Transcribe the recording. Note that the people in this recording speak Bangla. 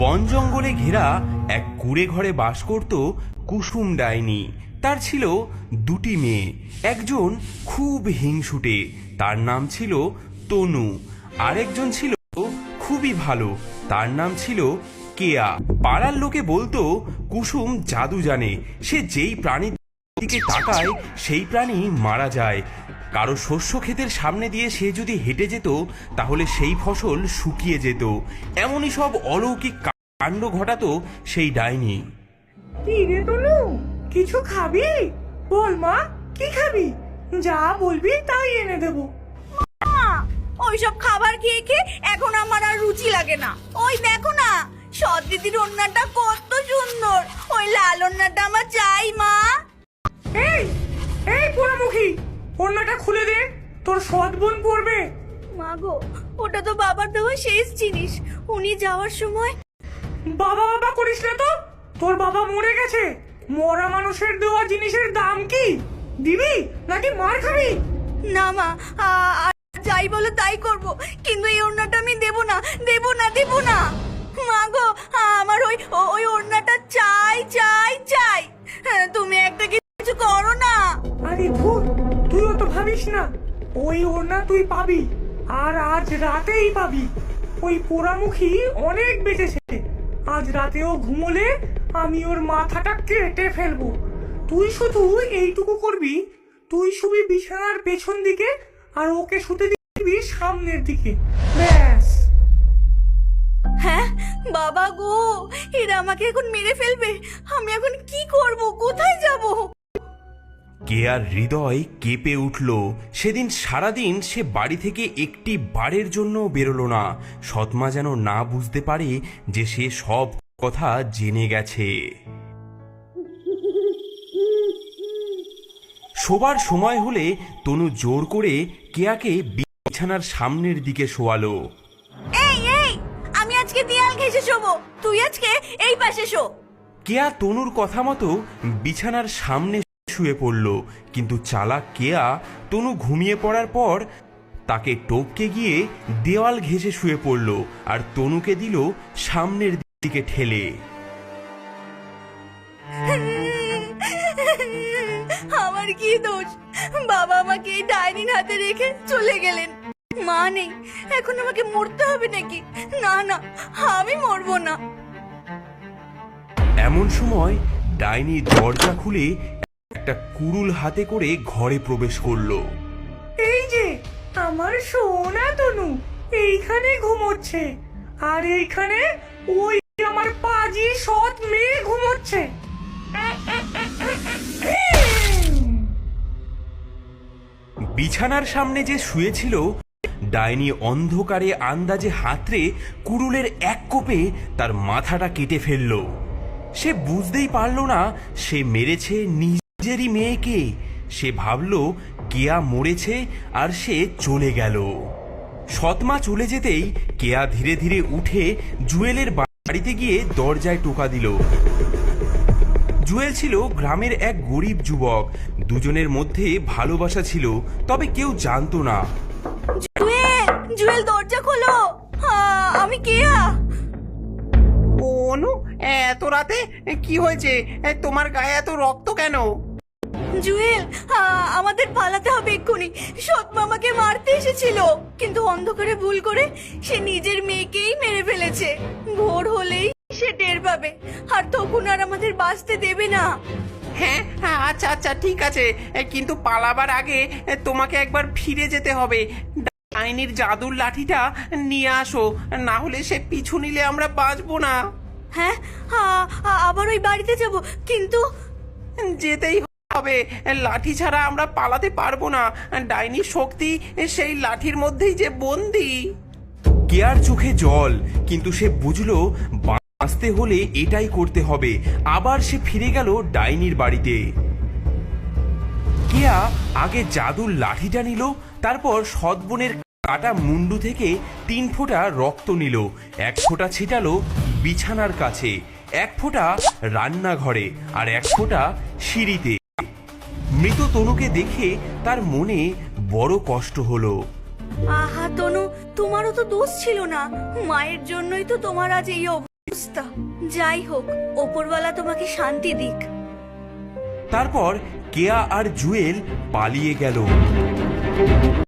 বন জঙ্গলে ঘেরা এক কুড়ে ঘরে বাস করত কুসুম ডাইনি। তার ছিল দুটি মেয়ে। একজন খুব হিংসুটে, তার নাম ছিল তনু। আরেকজন ছিল খুবই ভালো, তার নাম ছিল কেয়া। পাড়ার লোকে বলতো, কুসুম জাদু জানে, সে যেই প্রাণীর দিকে তাকায়, সেই প্রাণী মারা যায়। কারও শস্য ক্ষেতের সামনে দিয়ে সে যদি হেঁটে যেত তাহলে সেই ফসল শুকিয়ে যেত। এমনই সব অলৌকিক কাণ্ড ঘটাতো সেই ডাইনি। কি রে তনু কিছু খাবি? বল মা কি খাবি? যা বলবি তাই এনে দেবো। ওইসব খাবার খেয়ে খেয়ে এখন আমার আর রুচি লাগে না। ওই দেখো না সৎ দিদির রান্নাটা কত সুন্দর। ওই লাল রান্নাটা তোর সৎ বোন পড়বে মা গো ওটা তো বাবার দেওয়া শেষ জিনিস। উনি যাওয়ার সময় বাবা বাবা করিস না তো। তোর বাবা মরে গেছে। মরা মানুষের দেওয়া জিনিসের দাম কি? দিবি নাকি মার খাবি? না মা যাই বলো তাই করব। কিন্তু এই ওড়নাটা আমি দেব না দেব না দেব না। মা গো আমার ওই ওই ওড়নাটা চাই চাই চাই। হ্যাঁ, তুমি একটা কিছু করো না। আরে ধুর তুইও তো ভাবিস না। ওই ওড়না তুই পাবি, আর আজ রাতেই পাবি। ওই পোড়ামুখী অনেক বেঁচেছে। আজ রাতেও ঘুমোলে আমি ওর মাথাটা কেটে ফেলব। তুই শুধু এইটুকু করবি, তুই শুবি বিছানার পেছন দিকে, আর ওকে শুতে দিবি সামনের দিকে। ব্যাস। হ্যাঁ বাবা গো, এরা আমাকে এখন মেরে ফেলবে। আমি এখন কি করব? কোথায় যাব? কেয়ার হৃদয় কেঁপে উঠল। সেদিন সারাদিন সে বাড়ি থেকে একটি বারের জন্য বেরোলো না। সৎমা যেন না বুঝতে পারে যে সে সব কথা জেনে গেছে। শোবার সময় হলে তনু জোর করে কেয়াকে বিছানার সামনের দিকে শোয়ালো। এই এই আমি আজকে দেয়াল ঘেঁষে শোবো। তুই আজকে এই পাশে শো। কেয়া তনুর কথা মতো বিছানার সামনে শুয়ে পড়ল। কিন্তু চালাক কেয়া তনু ঘুমিয়ে পড়ার পর তাকে টপকে গিয়ে দেওয়াল ঘেঁষে শুয়ে পড়ল আর তনুকে দিল সামনের দিকে ঠেলে। আমার কি দোষ? বাবা আমাকে এই ডাইনির হাতে রেখে চলে গেলেন। মা নেই এখন আমাকে মরতে হবে নাকি? না না আমি মরবো না। এমন সময় ডাইনি দরজা খুলে একটা কুরুল হাতে করে ঘরে প্রবেশ করল। এই যে আমার সোনা তনু এইখানে ঘুমোচ্ছে। আর এইখানে ওই আমার পাজি সৎ মেয়ে ঘুমোচ্ছে। বিছানার সামনে যে শুয়েছিল ডাইনি অন্ধকারে আন্দাজে হাতড়ে কুড়ুলের এক কোপে তার মাথাটা কেটে ফেলল। সে বুঝতেই পারল না সে মেরেছে নিজেরই মেয়েকে। সে ভাবল কেয়া মরেছে আর সে চলে গেল। সৎমা চলে যেতেই কেয়া ধীরে ধীরে উঠে জুয়েলের বাড়িতে গিয়ে দরজায় টোকা দিল। জুয়েল ছিল গ্রামের এক গরিব যুবক। দুজনের মধ্যে ভালোবাসা ছিল তবে কেউ জানতো না। জুয়েল জুয়েল দরজা খোলো। আমি কেয়া। অনু এত রাতে কি হয়েছে? তোমার গায়ে এত রক্ত কেন? জুয়েল আমাদের পালাতে হবে এক্ষুনি। সৎ মামাকে মারতে এসেছিল। কিন্তু অন্ধকারে ভুল করে সে নিজের মেয়েকেই মেরে ফেলেছে। ভোর হলেই সে টের পাবে। আর তখন আর আমাদের বাঁচতে দেবে না। হ্যাঁ হ্যাঁ, আচ্ছা আচ্ছা ঠিক আছে। কিন্তু পালাবার আগে তোমাকে একবার ফিরে যেতে হবে। ডাইনির জাদুর লাঠিটা নিয়ে আসো। না হলে সে পিছু নিলে আমরা বাঁচবো না। হ্যাঁ আবার ওই বাড়িতে যাব। কিন্তু যেতেই হবে। লাঠি ছাড়া আমরা পালাতে পারব না। ডাইনির শক্তি সেই লাঠির মধ্যেই যে বন্দি। কেয়ার চোখে জল, কিন্তু সে বুঝলো বাঁচতে হলে এটাই করতে হবে। আবার সে ফিরে গেল ডাইনির বাড়িতে। কেয়া আগে জাদুর লাঠিটা নিল, তারপর সৎবনের কাটা মুন্ডু থেকে তিন ফোঁটা রক্ত নিল, এক ফোঁটা ছিটালো বিছানার কাছে, এক ফোঁটা রান্নাঘরে, আর এক ফোঁটা সিঁড়িতে। মৃত তনুকে দেখে তার মনে বড় কষ্ট হলো। আহা তনু তোমারও তো দোষ ছিল না। মায়ের জন্যই তো তোমার আজ এই অবস্থা। যাই হোক ওপরওয়ালা তোমাকে শান্তি দিক। তারপর কেয়া আর জুয়েল পালিয়ে গেল।